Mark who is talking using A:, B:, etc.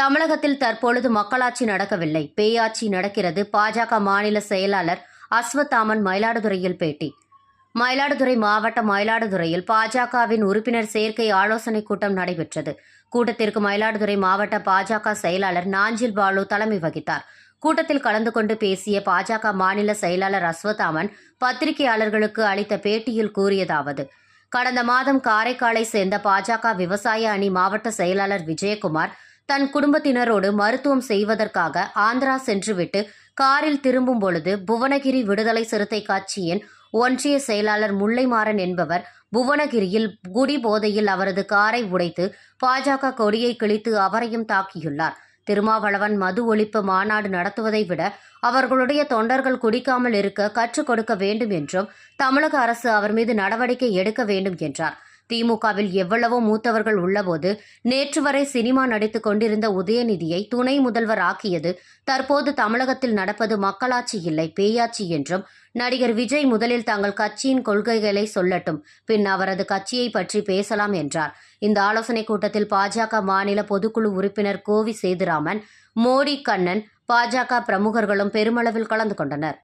A: தமிழகத்தில் தற்பொழுது மக்களாட்சி நடக்கவில்லை. பேயாட்சி நடக்கிறது. பாஜக மாநில செயலாளர் அஸ்வத்தாமன் மயிலாடுதுறையில் பேட்டி. மயிலாடுதுறை மாவட்டம் மயிலாடுதுறையில் பாஜகவின் உறுப்பினர் சேர்க்கை ஆலோசனைக் கூட்டம் நடைபெற்றது. கூட்டத்திற்கு மயிலாடுதுறை மாவட்ட பாஜக செயலாளர் நாஞ்சில் பாலு தலைமை வகித்தார். கூட்டத்தில் கலந்து கொண்டு பேசிய பாஜக மாநில செயலாளர் அஸ்வத்தாமன் பத்திரிகையாளர்களுக்கு அளித்த பேட்டியில் கூறியதாவது கடந்த மாதம் காரைக்காலை சேர்ந்த பாஜக விவசாய அணி மாவட்ட செயலாளர் விஜயகுமார் தன் குடும்பத்தினரோடு மருத்துவம் செய்வதற்காக ஆந்திரா சென்றுவிட்டு காரில் திரும்பும் பொழுது புவனகிரி விடுதலை சிறுத்தை கட்சியின் ஒன்றிய செயலாளர் முல்லைமாறன் என்பவர் புவனகிரியில் குடி போதையில் அவரது காரை உடைத்து பாஜக கொடியை கிழித்து அவரையும் தாக்கியுள்ளார். திருமாவளவன் மது ஒழிப்பு மாநாடு நடத்துவதை விட அவர்களுடைய தொண்டர்கள் குடிக்காமல் இருக்க கற்றுக் கொடுக்க வேண்டும் என்றும் தமிழக அரசு அவர் மீது நடவடிக்கை எடுக்க வேண்டும் என்றார். திமுகவில் எவ்வளவோ மூத்தவர்கள் உள்ளபோது நேற்று வரை சினிமா நடித்துக் கொண்டிருந்த உதயநிதியை துணை முதல்வர் ஆக்கியது தற்போது தமிழகத்தில் நடப்பது மக்களாட்சி இல்லை பேயாட்சி என்றும் நடிகர் விஜய் முதலில் தங்கள் கட்சியின் கொள்கைகளை சொல்லட்டும் பின் அவரது கட்சியை பற்றி பேசலாம் என்றார். இந்த ஆலோசனைக் கூட்டத்தில் பாஜக மாநில பொதுக்குழு உறுப்பினர் கோவி சேதுராமன் மோடி கண்ணன் பாஜக பிரமுகர்களும் பெருமளவில் கலந்து கொண்டனர்.